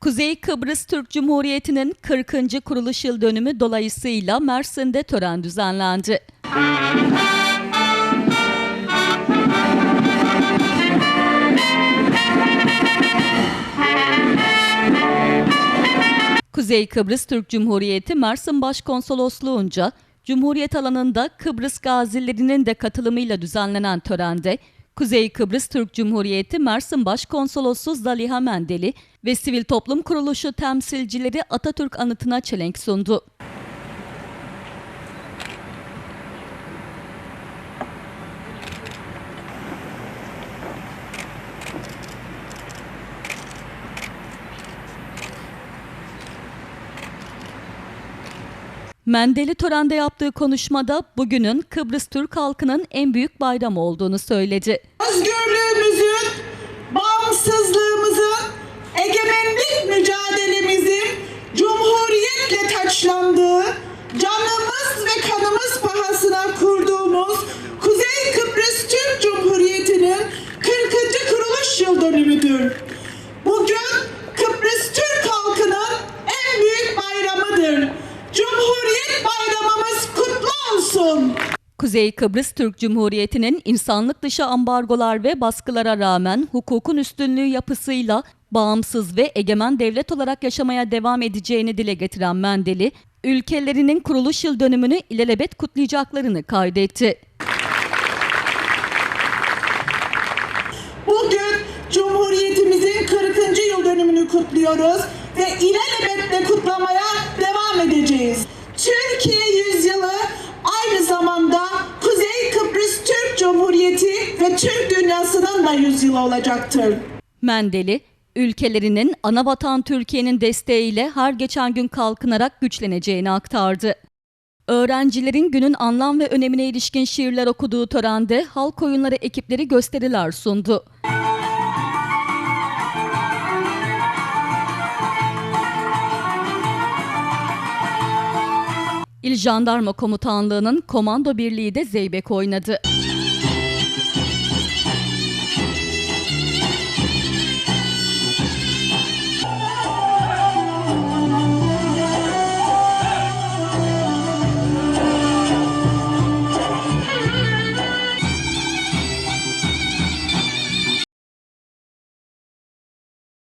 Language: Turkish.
Kuzey Kıbrıs Türk Cumhuriyeti'nin 40. kuruluş yıl dönümü dolayısıyla Mersin'de tören düzenlendi. Kuzey Kıbrıs Türk Cumhuriyeti Mersin Başkonsolosluğunca Cumhuriyet alanında Kıbrıs gazilerinin de katılımıyla düzenlenen törende Kuzey Kıbrıs Türk Cumhuriyeti Mersin Başkonsolosu Zaliha Mendeli ve Sivil Toplum Kuruluşu temsilcileri Atatürk anıtına çelenk sundu. Mendeli törende yaptığı konuşmada bugünün Kıbrıs Türk halkının en büyük bayramı olduğunu söyledi. Özgürlüğümüzün, bağımsızlığımızın, egemenlik mücadelemizin cumhuriyetle taçlandığı, canımız ve kanımız Kuzey Kıbrıs Türk Cumhuriyeti'nin insanlık dışı ambargolar ve baskılara rağmen hukukun üstünlüğü yapısıyla bağımsız ve egemen devlet olarak yaşamaya devam edeceğini dile getiren Mendeli, ülkelerinin kuruluş yıl dönümünü ilelebet kutlayacaklarını kaydetti. Bugün Cumhuriyetimizin 40. yıl dönümünü kutluyoruz ve ilelebetle kutlamaya devam ve Türk dünyasının da yüzyılı olacaktır. Mendeli, ülkelerinin ana vatan Türkiye'nin desteğiyle her geçen gün kalkınarak güçleneceğini aktardı. Öğrencilerin günün anlam ve önemine ilişkin şiirler okuduğu törende halk oyunları ekipleri gösteriler sundu. İl Jandarma Komutanlığı'nın komando birliği de zeybek oynadı.